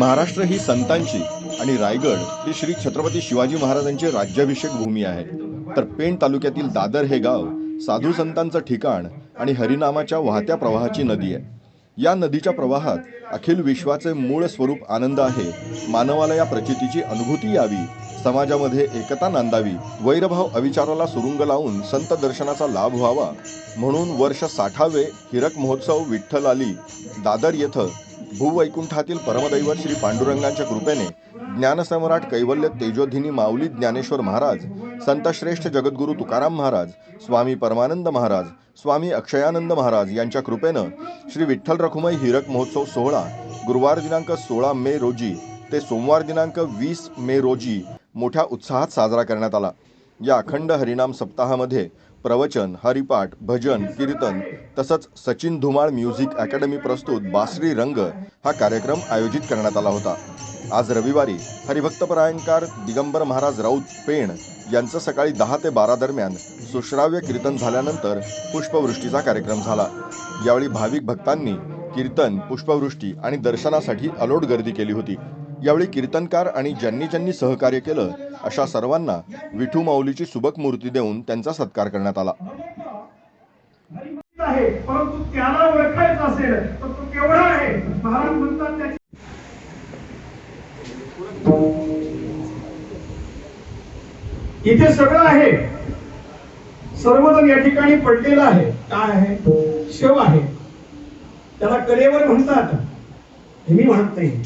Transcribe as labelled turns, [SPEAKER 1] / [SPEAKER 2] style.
[SPEAKER 1] महाराष्ट्र ही संतांची आणि रायगड ही श्री छत्रपती शिवाजी महाराजांची राज्याभिषेक भूमी आहे. तर पेण तालुक्यातील दादर हे गाव साधू संतांचं ठिकाण आणि हरिनामाच्या वाहत्या प्रवाहाची नदी आहे. या नदीच्या प्रवाहात अखिल विश्वाचे मूळ स्वरूप आनंद आहे. मानवाला या प्रचितीची अनुभूती यावी. समाजामध्ये एकता नांदावी. वैरभाव अविचाराला सुरुंग लावून संत दर्शनाचा लाभ व्हावा. म्हणून वर्ष साठावे हिरक महोत्सव विठ्ठल आली दादर येथं भूवैकुंठातील परमदैवत श्री पांडुरंगांच्या कृपेने ज्ञानसम्राट कैवल्य तेजोधिनी माऊली ज्ञानेश्वर महाराज संतश्रेष्ठ जगद्गुरू तुकाराम महाराज स्वामी परमानंद महाराज स्वामी अक्षयानंद महाराज यांच्या कृपेनं श्री विठ्ठल रखुमाई हिरक महोत्सव सोहळा गुरुवार दिनांक सोळा मे रोजी ते सोमवार दिनांक वीस मे रोजी मोठ्या उत्साहात साजरा करण्यात आला. या अखंड हरिनाम सप्ताहामध्ये प्रवचन हरिपाठ भजन कीर्तन तसंच सचिन धुमाळ म्युझिक अकॅडमी प्रस्तुत बासरी रंग हा कार्यक्रम आयोजित करण्यात आला होता. आज रविवारी हरिभक्तपरायणकार दिगंबर महाराज राऊत पेण यांचं सकाळी दहा ते बारा दरम्यान सुश्राव्य कीर्तन झाल्यानंतर पुष्पवृष्टीचा कार्यक्रम झाला. यावेळी भाविक भक्तांनी कीर्तन पुष्पवृष्टी आणि दर्शनासाठी अलोट गर्दी केली होती. यावेळी कीर्तनकार आणि ज्यांनी ज्यांनी सहकार्य केलं अशा सर्वांना विठू माऊलीची सुबक मूर्ती देऊन त्यांचा सत्कार करण्यात आला.
[SPEAKER 2] परंतु त्याला ओळखायचं असेल तर तो केवढा आहे महाराज म्हणतात त्याची इथे सगळं आहे. सर्वजण या ठिकाणी पडलेलं आहे. काय आहे? शव आहे. त्याला कलेवर म्हणतात. हे मी म्हणत नाही.